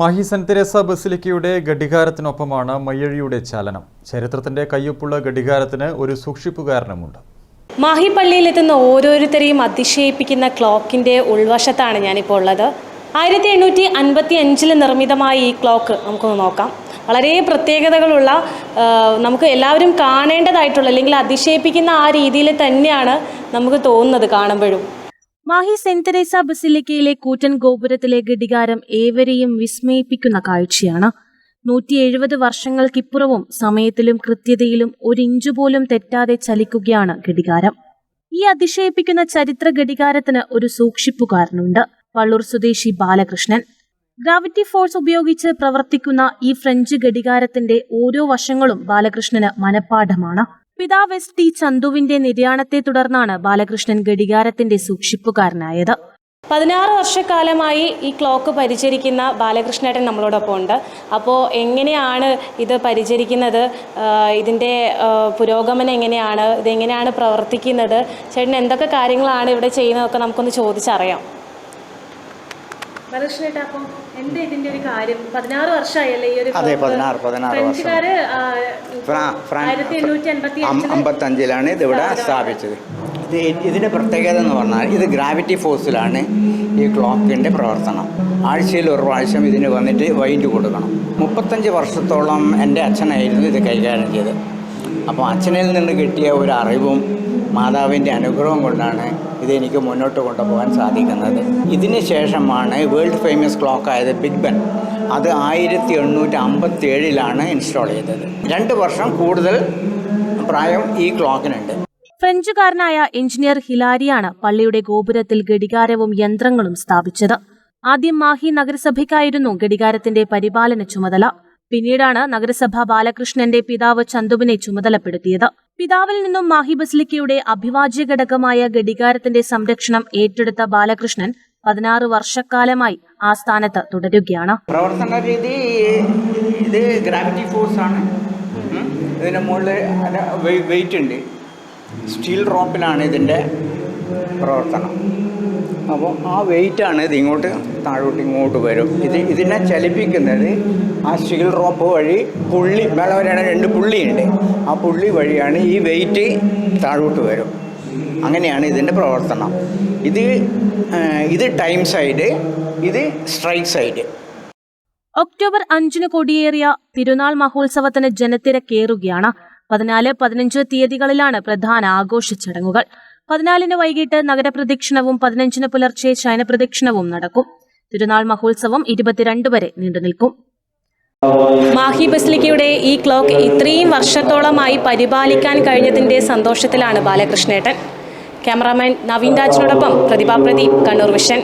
Mahe Saint Teresa ബസിലിക്കയുടെ ഘടികാരത്തിനൊപ്പമാണ് മയ്യഴിയുടെ ചലനം. ചരിത്രത്തിന്റെ കയ്യൊപ്പുള്ള ഘടികാരത്തിന് ഒരു സൂക്ഷിപ്പുകാരനുമുണ്ട്. മാഹി പള്ളിയിലെത്തുന്ന ഓരോരുത്തരെയും അതിശയിപ്പിക്കുന്ന ക്ലോക്കിന്റെ ഉൾവശത്താണ് ഞാനിപ്പോൾ ഉള്ളത്. ആയിരത്തി എണ്ണൂറ്റി അൻപത്തി അഞ്ചിൽ നിർമ്മിതമായ ഈ ക്ലോക്ക് നമുക്കൊന്ന് നോക്കാം. വളരെ പ്രത്യേകതകളുള്ള നമുക്ക് എല്ലാവരും കാണേണ്ടതായിട്ടുള്ള അല്ലെങ്കിൽ അതിശയിപ്പിക്കുന്ന ആ രീതിയിൽ തന്നെയാണ് നമുക്ക് തോന്നുന്നത് കാണുമ്പോഴും. മാഹി സെന്റ് തെരേസ ബസിലിക്കയിലെ കൂറ്റൻ ഗോപുരത്തിലെ ഗഡികാരം ഏവരെയും വിസ്മയിപ്പിക്കുന്ന കാഴ്ചയാണ്. നൂറ്റി എഴുപത് വർഷങ്ങൾക്കിപ്പുറവും സമയത്തിലും കൃത്യതയിലും ഒരിഞ്ചു പോലും തെറ്റാതെ ചലിക്കുകയാണ് ഘടികാരം. ഈ അതിശയിപ്പിക്കുന്ന ചരിത്ര ഘടികാരത്തിന് ഒരു സൂക്ഷിപ്പുകാരനുണ്ട് വള്ളൂർ സ്വദേശി ബാലകൃഷ്ണൻ. ഗ്രാവിറ്റി ഫോഴ്സ് ഉപയോഗിച്ച് പ്രവർത്തിക്കുന്ന ഈ ഫ്രഞ്ച് ഘടികാരത്തിന്റെ ഓരോ വശങ്ങളും ബാലകൃഷ്ണന് മനഃപ്പാഠമാണ്. പിതാവ് എസ് ടി ചന്തുവിന്റെ നിര്യാണത്തെ തുടർന്നാണ് ബാലകൃഷ്ണൻ ഘടികാരത്തിന്റെ സൂക്ഷിപ്പുകാരനായത്. പതിനാറ് വർഷക്കാലമായി ഈ ക്ലോക്ക് പരിചരിക്കുന്ന ബാലകൃഷ്ണേട്ടൻ നമ്മളോടൊപ്പം ഉണ്ട്. അപ്പോൾ എങ്ങനെയാണ് ഇത് പരിചരിക്കുന്നത്? ഇതിന്റെ പുരോഗമനം എങ്ങനെയാണ്? ഇതെങ്ങനെയാണ് പ്രവർത്തിക്കുന്നത്? ചേട്ടൻ എന്തൊക്കെ കാര്യങ്ങളാണ് ഇവിടെ ചെയ്യുന്നതൊക്കെ നമുക്കൊന്ന് ചോദിച്ചറിയാം. ബാലകൃഷ്ണേട്ട അപ്പം എന്താ ഇതിന്റെ ഒരു കാര്യം? പതിനാറ് വർഷമായല്ലേ ഈ ഒരു അതെ? പതിനാറ് പതിനാറ് വർഷം. ആയിരത്തി എണ്ണൂറ്റി അൻപത്തി അമ്പത്തഞ്ചിലാണ് ഇത് ഇവിടെ സ്ഥാപിച്ചത്. ഇത് ഇതിന്റെ പ്രത്യേകത എന്ന് പറഞ്ഞാൽ ഇത് ഗ്രാവിറ്റി ഫോഴ്സിലാണ് ഈ ക്ലോക്കിന്റെ പ്രവർത്തനം. ആഴ്ചയിൽ ഒരു പ്രാവശ്യം ഇതിന് വന്നിട്ട് വൈൻഡ് കൊടുക്കണം. മുപ്പത്തഞ്ച് വർഷത്തോളം എന്റെ അച്ഛനായിരുന്നു ഇത് കൈകാര്യം ചെയ്തത്. അപ്പോൾ അച്ഛനിൽ നിന്ന് കിട്ടിയ ഒരു അറിവും മാതാവിന്റെ അനുഗ്രഹം കൊണ്ടാണ് ഇതെനിക്ക് മുന്നോട്ട് കൊണ്ടുപോകാൻ സാധിക്കുന്നത്. ഇതിന് ശേഷമാണ് വേൾഡ് ഫേമസ് ക്ലോക്ക് ആയത് ബിഗ് ബെൻ. അത് ആയിരത്തി എണ്ണൂറ്റി അമ്പത്തി ഏഴിലാണ് ഇൻസ്റ്റാൾ ചെയ്തത്. രണ്ട് വർഷം കൂടുതൽ പ്രായം ഈ ക്ലോക്കിനുണ്ട്. ഫ്രഞ്ചുകാരനായ എഞ്ചിനീയർ ഹിലാരിയാണ് പള്ളിയുടെ ഗോപുരത്തിൽ ഘടികാരവും യന്ത്രങ്ങളും സ്ഥാപിച്ചത്. ആദ്യം മാഹി നഗരസഭയ്ക്കായിരുന്നു ഘടികാരത്തിന്റെ പരിപാലന ചുമതല. പിന്നീടാണ് നഗരസഭ ബാലകൃഷ്ണന്റെ പിതാവ് ചന്തുവിനെ ചുമതലപ്പെടുത്തിയത്. പിതാവിൽ നിന്നും മാഹി ബസ്ലിക്കയുടെ അഭിവാജ്യ ഘടകമായ ഘടികാരത്തിന്റെ സംരക്ഷണം ഏറ്റെടുത്ത ബാലകൃഷ്ണൻ പതിനാറ് വർഷക്കാലമായി ആ സ്ഥാനത്ത് തുടരുകയാണ്. പ്രവർത്തന രീതി ഇത് ഗ്രാവിറ്റി ഫോഴ്സ് ആണ്. ഇതിന്റെ ഇതിന് മുകളിൽ വെയിറ്റ് ഉണ്ട്. സ്റ്റീൽ റോപ്പിലാണ് ഇതിന്റെ പ്രവർത്തനം. അപ്പോൾ ആ വെയിറ്റാണ് ഇത് ഇങ്ങോട്ട് താഴോട്ട് ഇങ്ങോട്ട് വരും. ഇത് ഇതിനെ ചലിപ്പിക്കുന്നത് ആ സ്റ്റീൽ റോപ്പ് വഴി പുള്ളി മേലെ വരെയാണ് രണ്ട് പുള്ളിയുണ്ട്. ആ പുള്ളി വഴിയാണ് ഈ വെയിറ്റ് താഴോട്ട് വരും. അങ്ങനെയാണ് ഇതിന്റെ പ്രവർത്തനം. ഇത് ഇത് ടൈം സൈഡ് ഇത് സ്ട്രൈക്ക് സൈഡ്. ഒക്ടോബർ അഞ്ചിന് കൊടിയേറിയ തിരുനാൾ മഹോത്സവത്തിന് ജനത്തിരക്കേറുകയാണ്. പതിനാല് പതിനഞ്ച് തീയതികളിലാണ് പ്രധാന ആഘോഷ ചടങ്ങുകൾ. പതിനാലിന് വൈകിട്ട് നഗരപ്രദക്ഷിണവും പതിനഞ്ചിന് പുലർച്ചെ ശയനപ്രദക്ഷിണവും നടക്കും. തിരുനാൾ മഹോത്സവം ഇരുപത്തിരണ്ട് വരെ നീണ്ടുനിൽക്കും മാഹി ബസ്ലിക്കയുടെ ഈ ക്ലോക്ക് ഇത്രയും വർഷത്തോളമായി പരിപാലിക്കാൻ കഴിഞ്ഞതിന്റെ സന്തോഷത്തിലാണ് ബാലകൃഷ്ണേട്ടൻ. ക്യാമറാമാൻ നവീൻ രാജിനോടൊപ്പം പ്രതിഭാ പ്രദീപ് കണ്ണൂർ വിഷൻ.